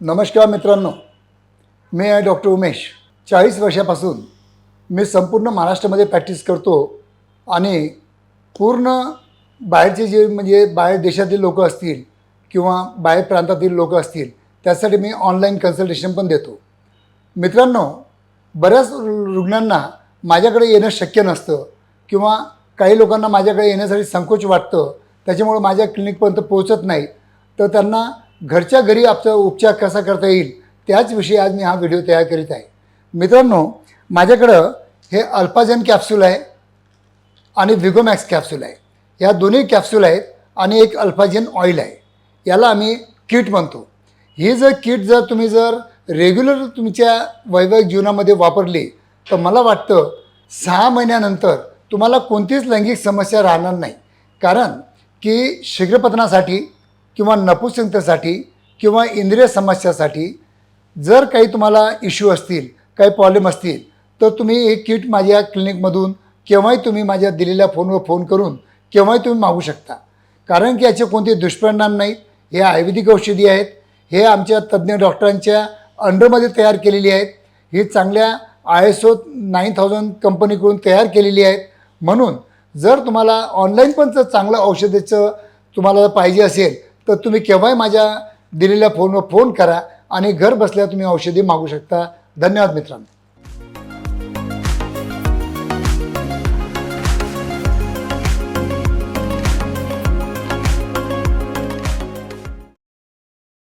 नमस्कार मित्रांनो मी आहे डॉक्टर उमेश. चाळीस वर्षापासून मी संपूर्ण महाराष्ट्रामध्ये प्रॅक्टिस करतो आणि पूर्ण बाहेरचे जे म्हणजे बाहेर देशातील लोक असतील किंवा बाहेर प्रांतातील लोक असतील त्यासाठी मी ऑनलाईन कन्सल्टेशन पण देतो. मित्रांनो बऱ्याच रु- रुग्णांना माझ्याकडे येणं शक्य नसतं किंवा काही लोकांना माझ्याकडे येण्यासाठी संकोच वाटतं त्याच्यामुळं माझ्या क्लिनिकपर्यंत पोहोचत नाही. तर त्यांना घरच्या घरी आपचा उपचार कसा करता येईल त्याचविषयी आज मी हा व्हिडिओ तयार करीत आहे. मित्रांनो माझ्याकडं हे अल्पाजन कॅप्सूल आहे आणि व्हिगोमॅक्स कॅप्सूल आहे. या दोन्ही कॅप्सूल आहेत आणि एक अल्फाजेन ऑइल आहे. याला आम्ही किट म्हणतो. ही जर किट जर तुम्ही जर रेग्युलर तुमच्या वैवाहिक जीवनामध्ये वापरली तर मला वाटतं सहा महिन्यानंतर तुम्हाला कोणतीच लैंगिक समस्या राहणार नाही. कारण की शीघ्रपतनासाठी किंवा नपुसंकतेसाठी किंवा इंद्रिय समस्यासाठी जर काही तुम्हाला इश्यू असतील काही प्रॉब्लेम असतील तर तुम्ही हे किट माझ्या क्लिनिकमधून केव्हाही तुम्ही माझ्या दिलेल्या फोनवर फोन करून केव्हाही तुम्ही मागू शकता. कारण की याचे कोणते दुष्परिणाम नाहीत. हे आयुर्वेदिक औषधी आहेत. हे आमच्या तज्ज्ञ डॉक्टरांच्या अंडरमध्ये तयार केलेली आहेत. ही चांगल्या I S O nine thousand कंपनीकडून तयार केलेली आहेत. म्हणून जर तुम्हाला ऑनलाईन पण जर चांगलं औषधाचं तुम्हाला जर पाहिजे असेल तर तुम्ही केव्हाही माझ्या दिलेल्या फोनवर फोन करा आणि घर बसल्या तुम्ही औषधी मागू शकता. धन्यवाद मित्रांनो.